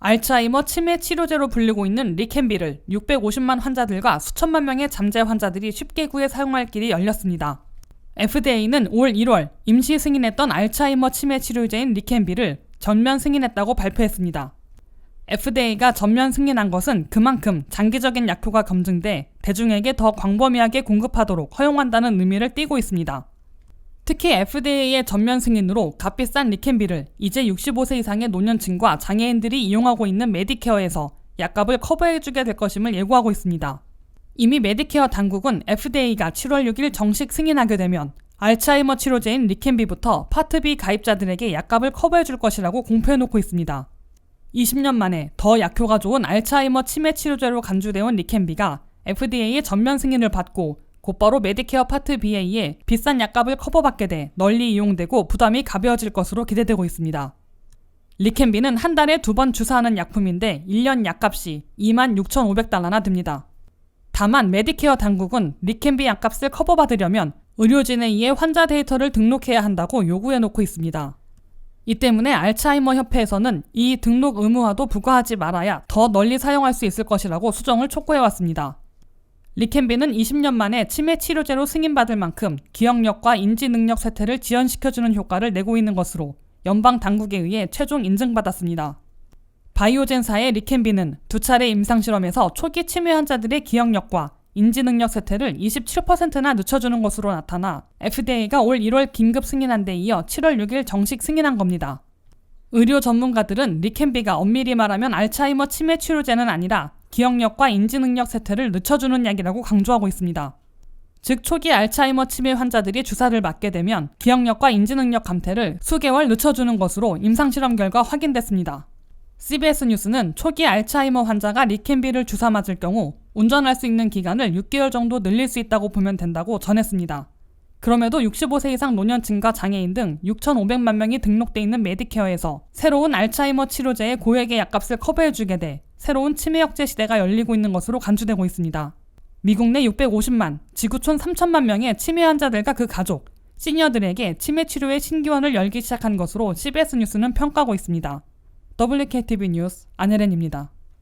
알츠하이머 치매 치료제로 불리고 있는 리캔비를 650만 환자들과 수천만 명의 잠재 환자들이 쉽게 구해 사용할 길이 열렸습니다. FDA는 올 1월 임시 승인했던 알츠하이머 치매 치료제인 리캔비를 전면 승인했다고 발표했습니다. FDA가 전면 승인한 것은 그만큼 장기적인 약효가 검증돼 대중에게 더 광범위하게 공급하도록 허용한다는 의미를 띠고 있습니다. 특히 FDA의 전면 승인으로 값비싼 리캔비를 이제 65세 이상의 노년층과 장애인들이 이용하고 있는 메디케어에서 약값을 커버해주게 될 것임을 예고하고 있습니다. 이미 메디케어 당국은 FDA가 7월 6일 정식 승인하게 되면 알츠하이머 치료제인 리캔비부터 파트 B 가입자들에게 약값을 커버해줄 것이라고 공표해놓고 있습니다. 20년 만에 더 약효가 좋은 알츠하이머 치매 치료제로 간주되어 온 리캔비가 FDA의 전면 승인을 받고 곧바로 메디케어 파트 B에 비싼 약값을 커버받게 돼 널리 이용되고 부담이 가벼워질 것으로 기대되고 있습니다. 리캔비는 한 달에 두 번 주사하는 약품인데 1년 약값이 26,500달러나 듭니다. 다만 메디케어 당국은 리캔비 약값을 커버받으려면 의료진에 의해 환자 데이터를 등록해야 한다고 요구해 놓고 있습니다. 이 때문에 알츠하이머 협회에서는 이 등록 의무화도 부과하지 말아야 더 널리 사용할 수 있을 것이라고 수정을 촉구해 왔습니다. 리캔비는 20년 만에 치매 치료제로 승인받을 만큼 기억력과 인지 능력 쇠퇴를 지연시켜주는 효과를 내고 있는 것으로 연방 당국에 의해 최종 인증받았습니다. 바이오젠사의 리캔비는 두 차례 임상 실험에서 초기 치매 환자들의 기억력과 인지 능력 쇠퇴를 27%나 늦춰주는 것으로 나타나 FDA가 올 1월 긴급 승인한 데 이어 7월 6일 정식 승인한 겁니다. 의료 전문가들은 리캔비가 엄밀히 말하면 알츠하이머 치매 치료제는 아니라 기억력과 인지 능력 쇠퇴를 늦춰주는 약이라고 강조하고 있습니다. 즉 초기 알츠하이머 치매 환자들이 주사를 맞게 되면 기억력과 인지 능력 감퇴를 수개월 늦춰주는 것으로 임상실험 결과 확인됐습니다. CBS 뉴스는 초기 알츠하이머 환자가 리캔비를 주사 맞을 경우 운전할 수 있는 기간을 6개월 정도 늘릴 수 있다고 보면 된다고 전했습니다. 그럼에도 65세 이상 노년층과 장애인 등 6,500만 명이 등록돼 있는 메디케어에서 새로운 알츠하이머 치료제의 고액의 약값을 커버해주게 돼 새로운 치매 억제 시대가 열리고 있는 것으로 간주되고 있습니다. 미국 내 650만, 지구촌 3천만 명의 치매 환자들과 그 가족, 시니어들에게 치매 치료의 신기원을 열기 시작한 것으로 CBS 뉴스는 평가하고 있습니다. WKTV 뉴스 안혜련입니다.